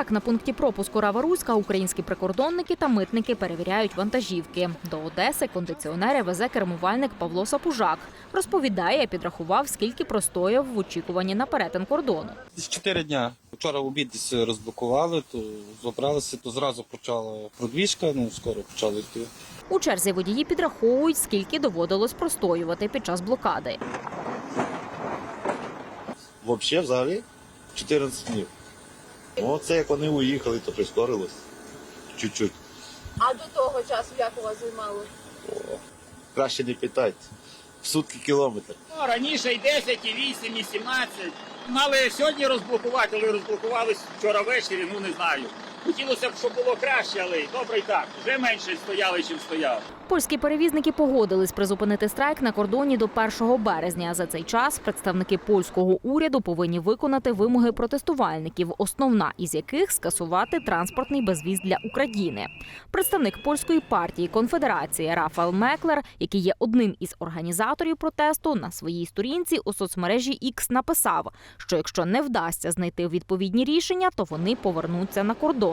Так, на пункті пропуску Рава-Руська українські прикордонники та митники перевіряють вантажівки. До Одеси кондиціонери везе кермувальник Павло Сапужак. Розповідає, підрахував, скільки простояв в очікуванні на перетин кордону. Десь чотири дня. Вчора в обід десь розблокували, то забралися, то зразу почала продвіжка, ну скоро почали йти. У черзі водії підраховують, скільки доводилось простоювати під час блокади. Взагалі, взагалі 14 днів. Ну, це як вони уїхали, то прискорилось. Чуть-чуть. А до того часу як у вас займало? Краще не питати. В сутки кілометр. Ну, раніше і 10, і 8, і 17. Мали сьогодні розблокувати, але розблокувались вчора ввечері, ну не знаю. Хотілося б, щоб було краще, але добре і так. Вже менше стояли, чим стояв. Польські перевізники погодились призупинити страйк на кордоні до 1 березня. За цей час представники польського уряду повинні виконати вимоги протестувальників, основна із яких скасувати транспортний безвіз для України. Представник польської партії Конфедерації Рафаел Меклер, який є одним із організаторів протесту, на своїй сторінці у соцмережі X написав, що якщо не вдасться знайти відповідні рішення, то вони повернуться на кордон.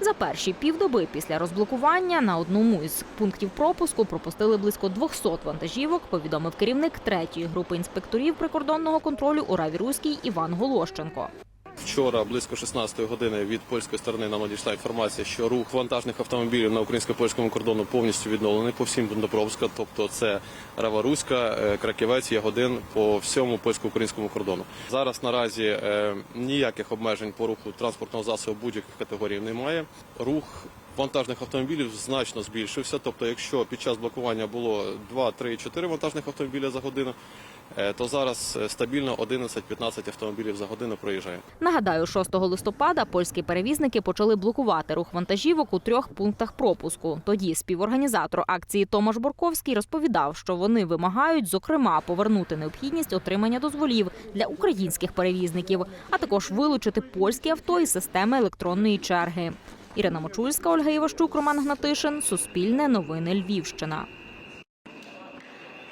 За перші півдоби після розблокування на одному із пунктів пропуску пропустили близько 200 вантажівок, повідомив керівник третьої групи інспекторів прикордонного контролю у Раві Руській Іван Голощенко. Вчора близько 16 години від польської сторони нам надійшла інформація, що рух вантажних автомобілів на українсько-польському кордону повністю відновлений по всім пунктопропуска, тобто це Рава-Руська, е, Краківець, Ягодин по всьому польсько-українському кордону. Зараз наразі е, ніяких обмежень по руху транспортного засобу будь-яких категорій немає. Рух вантажних автомобілів значно збільшився. Тобто, якщо під час блокування було 2, 3, 4 вантажних автомобіля за годину, то зараз е, стабільно 11-15 автомобілів за годину проїжджає. Нагадаю, 6 листопада польські перевізники почали блокувати рух вантажівок у трьох пунктах пропуску. Тоді співорганізатор акції Томаш Борковський розповідав, що вони вимагають, зокрема, повернути необхідність отримання дозволів для українських перевізників, а також вилучити польські авто із системи електронної черги. Ірина Мочульська, Ольга Іващук, Роман Гнатишин. Суспільне новини Львівщина.